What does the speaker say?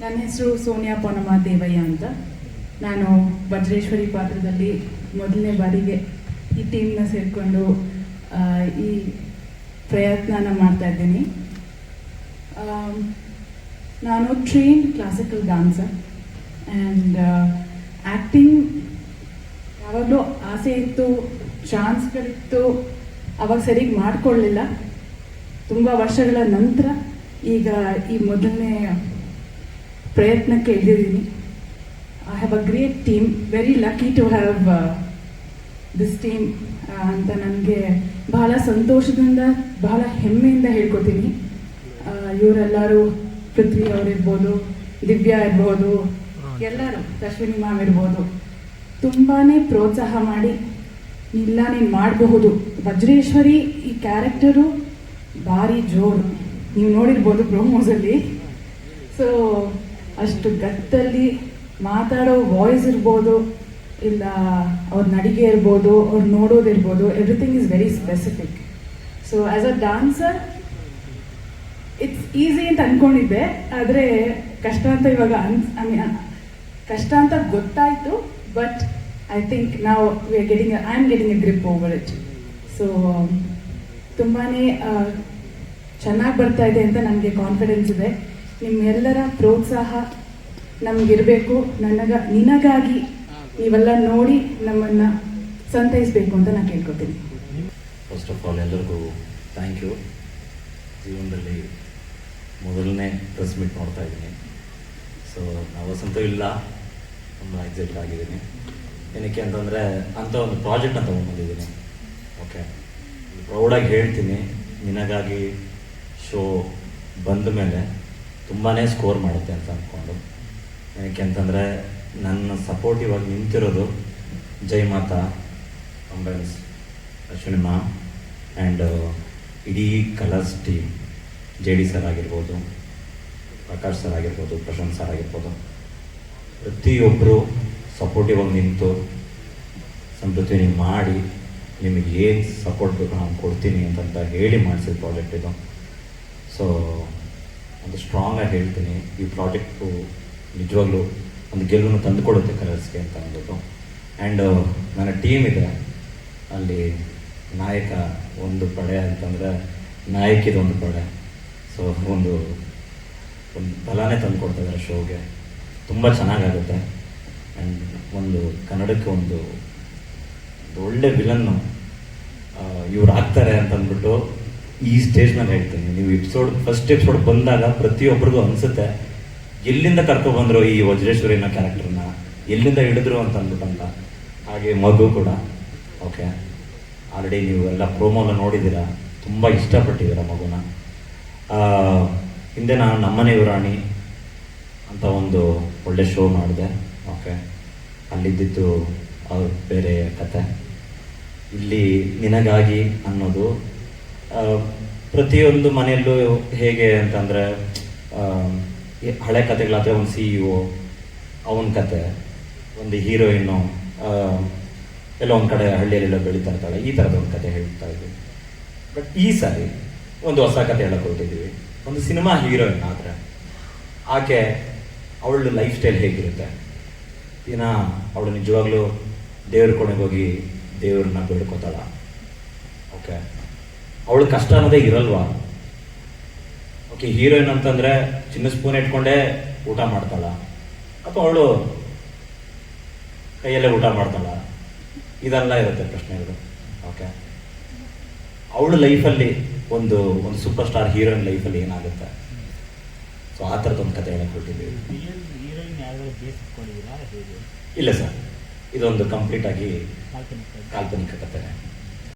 ನನ್ನ ಹೆಸರು ಸೋನಿಯಾ ಪೊನಮ ದೇವಯ್ಯ ಅಂತ. ನಾನು ಭದ್ರೇಶ್ವರಿ ಪಾತ್ರದಲ್ಲಿ ಮೊದಲನೇ ಬಾರಿಗೆ ಈ ಟೀಮ್ನ ಸೇರಿಕೊಂಡು ಈ ಪ್ರಯತ್ನನ ಮಾಡ್ತಾ ಇದ್ದೀನಿ. ನಾನು train classical dancer and acting ಯಾವಾಗಲೂ ಆಸೆ ಇತ್ತು ಚಾನ್ಸ್ಗಳಿತ್ತು ಅವಾಗ ಸರಿಗೆ ಮಾಡಿಕೊಳ್ಳಿಲ್ಲ. ತುಂಬ ವರ್ಷಗಳ ನಂತರ ಈಗ ಈ ಮೊದಲನೇ ಪ್ರಯತ್ನಕ್ಕೆ ಇದ್ದಿದ್ದೀನಿ I have a great team very lucky to have this team ಅಂತ ನನಗೆ ಬಹಳ ಸಂತೋಷದಿಂದ, ಬಹಳ ಹೆಮ್ಮೆಯಿಂದ ಹೇಳ್ಕೊತೀನಿ. ಇವರೆಲ್ಲರೂ ಪೃಥ್ವಿ ಅವರಿರ್ಬೋದು, ದಿವ್ಯಾ ಇರ್ಬೋದು, ಎಲ್ಲರೂ, ಅಶ್ವಿನಿ ಮ್ಯಾಮ್ ಇರ್ಬೋದು. ತುಂಬಾ ಪ್ರೋತ್ಸಾಹ ಮಾಡಿ, ಇಲ್ಲ ನೀನು ಮಾಡಬಹುದು. ವಜ್ರೇಶ್ವರಿ ಈ ಕ್ಯಾರೆಕ್ಟರು ಭಾರಿ ಜೋರು. ನೀವು ನೋಡಿರ್ಬೋದು ಪ್ರೋಮೋಸಲ್ಲಿ ಸೊ ಅಷ್ಟು ಗತ್ತಲ್ಲಿ ಮಾತಾಡೋ ವಾಯ್ಸ್ ಇರ್ಬೋದು, ಇಲ್ಲ ಅವ್ರ ನಡಿಗೆ ಇರ್ಬೋದು, ಅವ್ರು ನೋಡೋದಿರ್ಬೋದು everything is very specific so as a dancer it's easy ಅಂತ ಅನ್ಕೊಂಡಿದ್ದೆ, ಆದರೆ ಕಷ್ಟ ಅಂತ ಇವಾಗ ಅನ್ಸ್ ಐ ಕಷ್ಟ ಅಂತ ಗೊತ್ತಾಯಿತು ಬಟ್ ಐ ಥಿಂಕ್ ನಾವು we are getting I am getting a grip over it so ತುಂಬಾ ಚೆನ್ನಾಗಿ ಬರ್ತಾ ಇದೆ ಅಂತ ನನಗೆ ಕಾನ್ಫಿಡೆನ್ಸ್ ಇದೆ. ನಿಮ್ಮೆಲ್ಲರ ಪ್ರೋತ್ಸಾಹ ನಮಗಿರಬೇಕು. ನನಗ, ನಿನಗಾಗಿ ನೀವೆಲ್ಲ ನೋಡಿ ನಮ್ಮನ್ನು ಸಂತೈಸಬೇಕು ಅಂತ ನಾನು ಕೇಳ್ಕೊತೀನಿ. ಫಸ್ಟ್ ಆಫ್ ಆಲ್ ಎಲ್ಲರಿಗೂ ಥ್ಯಾಂಕ್ ಯು ಜೀವನದಲ್ಲಿ ಮೊದಲನೇ ಪ್ರೆಸ್ ಮೀಟ್ ನೋಡ್ತಾ ಇದ್ದೀನಿ. ಸೊ ನವಸಂತೂ ಇಲ್ಲ ತುಂಬ ಎಕ್ಸೈಟ್ ಆಗಿದ್ದೀನಿ. ಏನಕ್ಕೆ ಅಂತಂದರೆ ಅಂಥ ಒಂದು ಪ್ರಾಜೆಕ್ಟ್ನ ತೊಗೊಂಡ್ಬಂದಿದ್ದೀನಿ. ಓಕೆ ಪ್ರೌಡಾಗಿ ಹೇಳ್ತೀನಿ, ನಿನಗಾಗಿ ಶೋ ಬಂದ ಮೇಲೆ. ತುಂಬಾ ಸ್ಕೋರ್ ಮಾಡುತ್ತೆ ಅಂತ ಅಂದ್ಕೊಂಡು ಯಾಕೆ ಅಂತಂದರೆ ನನ್ನ ಸಪೋರ್ಟಿವ್ ಆಗಿ ನಿಂತಿರೋದು ಜೈ ಮಾತಾ ಅಂಬೆನ್ಸ್ ಅಶ್ವಿನಿ ಮಾ ಆ್ಯಂಡ್ ಇಡೀ Colors team J D sir ಆಗಿರ್ಬೋದು, ಪ್ರಕಾಶ್ ಸರ್ ಆಗಿರ್ಬೋದು, ಪ್ರಶಾಂತ್ ಸರ್ ಆಗಿರ್ಬೋದು. ಪ್ರತಿಯೊಬ್ಬರು ಸಪೋರ್ಟಿವ್ ಆಗಿ ನಿಂತು ಸಂತೃಪ್ತಿ ನೀವು ಮಾಡಿ ನಿಮಗೆ ಏನು ಸಪೋರ್ಟ್ ಬೇಕು ನಾನು ಕೊಡ್ತೀನಿ ಅಂತಂತ ಹೇಳಿ ಮಾಡಿಸಿದ ಪ್ರಾಜೆಕ್ಟ್ ಇದು. ಸೊ ಒಂದು ಸ್ಟ್ರಾಂಗಾಗಿ ಹೇಳ್ತೀನಿ. ಈ ಪ್ರಾಜೆಕ್ಟು ನಿಜವಾಗ್ಲೂ ಒಂದು ಗೆಲುವನ್ನು ತಂದುಕೊಡುತ್ತೆ ಕಲರ್ಸ್ಗೆ ಅಂತ ಅಂದ್ಬಿಟ್ಟು. ಆ್ಯಂಡ್ ನನ್ನ ಟೀಮ್ ಇದೆ. ಅಲ್ಲಿ ನಾಯಕ ಒಂದು ಪಡೆ ಅಂತಂದರೆ ನಾಯಕಿದ ಒಂದು ಪಡೆ. ಸೊ ಒಂದು ಒಂದು ಬಲನೇ ತಂದು ಕೊಡ್ತಾ ಇದ್ದಾರೆ ಶೋಗೆ. ತುಂಬ ಚೆನ್ನಾಗಾಗುತ್ತೆ. ಆ್ಯಂಡ್ ಒಂದು ಕನ್ನಡಕ್ಕೆ ಒಂದು ಒಳ್ಳೆ ವಿಲನ್ನು ಇವ್ರು ಆಗ್ತಾರೆ ಅಂತ ಅಂದ್ಬಿಟ್ಟು ಈ ಸ್ಟೇಜ್ ಮೇಲೆ ಹೇಳ್ತೀನಿ. ನೀವು ಎಪಿಸೋಡ್ ಫಸ್ಟ್ ಎಪಿಸೋಡ್ ಬಂದಾಗ ಪ್ರತಿಯೊಬ್ಬರಿಗೂ ಅನಿಸುತ್ತೆ, ಎಲ್ಲಿಂದ ಕರ್ಕೊಬಂದ್ರು ಈ ವಜ್ರೇಶ್ವರಿನ ಕ್ಯಾರೆಕ್ಟರ್ನ ಎಲ್ಲಿಂದ ಹಿಡಿದ್ರು ಅಂತ ಅಂದ್ಬಿಟ್ಟಂತ ಹಾಗೆ ಮಗು ಕೂಡ. ಓಕೆ ಆಲ್ರೆಡಿ ನೀವು ಎಲ್ಲ ಪ್ರೋಮೋನ ನೋಡಿದ್ದೀರಾ? ತುಂಬ ಇಷ್ಟಪಟ್ಟಿದ್ದೀರ ಮಗುನ. ಹಿಂದೆ ನಾನು ನಮ್ಮನೆ ಯುವರಾಣಿ ಅಂತ ಒಂದು ಒಳ್ಳೆ ಶೋ ಮಾಡಿದೆ. ಓಕೆ ಅಲ್ಲಿದ್ದಿದ್ದು ಅವ್ರ ಬೇರೆ ಕತೆ. ಇಲ್ಲಿ ನಿನಗಾಗಿ ಅನ್ನೋದು ಪ್ರತಿಯೊಂದು ಮನೆಯಲ್ಲೂ ಹೇಗೆ ಅಂತಂದರೆ ಹಳೆ ಕತೆಗಳಾದರೆ ಒಂದು ಸಿ ಇ ಒ ಅವನ ಕತೆ, ಒಂದು ಹೀರೋಯಿನ್ನು ಎಲ್ಲ ಒಂದು ಕಡೆ ಹಳ್ಳಿಯಲ್ಲೆಲ್ಲ ಬೆಳೀತಾ ಇರ್ತಾಳೆ, ಈ ಥರದ ಒಂದು ಕತೆ ಹೇಳ್ತಾ ಇದ್ವಿ. ಬಟ್ ಈ ಸಾರಿ ಒಂದು ಹೊಸ ಕತೆ ಹೇಳಕ್ಕೆ ಹೊರಟಿದ್ದೀವಿ ಒಂದು ಸಿನಿಮಾ ಹೀರೋಯಿನ್ ಆದರೆ, ಆಕೆ ಅವಳ ಲೈಫ್ ಸ್ಟೈಲ್ ಹೇಗಿರುತ್ತೆ? ದಿನ ಅವಳು ನಿಜವಾಗ್ಲೂ ದೇವ್ರ ಕೊನೆಗೆ ಹೋಗಿ ದೇವ್ರನ್ನ ಬೇಡ್ಕೋತಾಳ. ಓಕೆ? ಅವಳು ಕಷ್ಟ ಅನ್ನೋದೇ ಇರಲ್ವಾ? ಓಕೆ, ಹೀರೋಯಿನ್ ಅಂತಂದ್ರೆ ಚಿನ್ನ ಸ್ಪೂನ್ ಇಟ್ಕೊಂಡೇ ಊಟ ಮಾಡ್ತಾಳ. ಅಥವಾ ಅವಳು ಕೈಯಲ್ಲೇ ಊಟ ಮಾಡ್ತಾಳ. ಇದೆಲ್ಲ ಇರುತ್ತೆ ಪ್ರಶ್ನೆಗಳು ಓಕೆ. ಅವಳ ಲೈಫಲ್ಲಿ ಒಂದು ಒಂದು ಸೂಪರ್ ಸ್ಟಾರ್ ಹೀರೋಯಿನ್ ಲೈಫಲ್ಲಿ ಏನಾಗುತ್ತೆ? ಸೊ ಆ ಥರದ್ದು ಒಂದು ಕತೆ ಹೇಳಕ್ಕೆ ಬೇಸ್ ಇಲ್ಲ ಸರ್, ಇದೊಂದು ಕಂಪ್ಲೀಟ್ ಆಗಿ ಕಾಲ್ಪನಿಕ ಕತೆ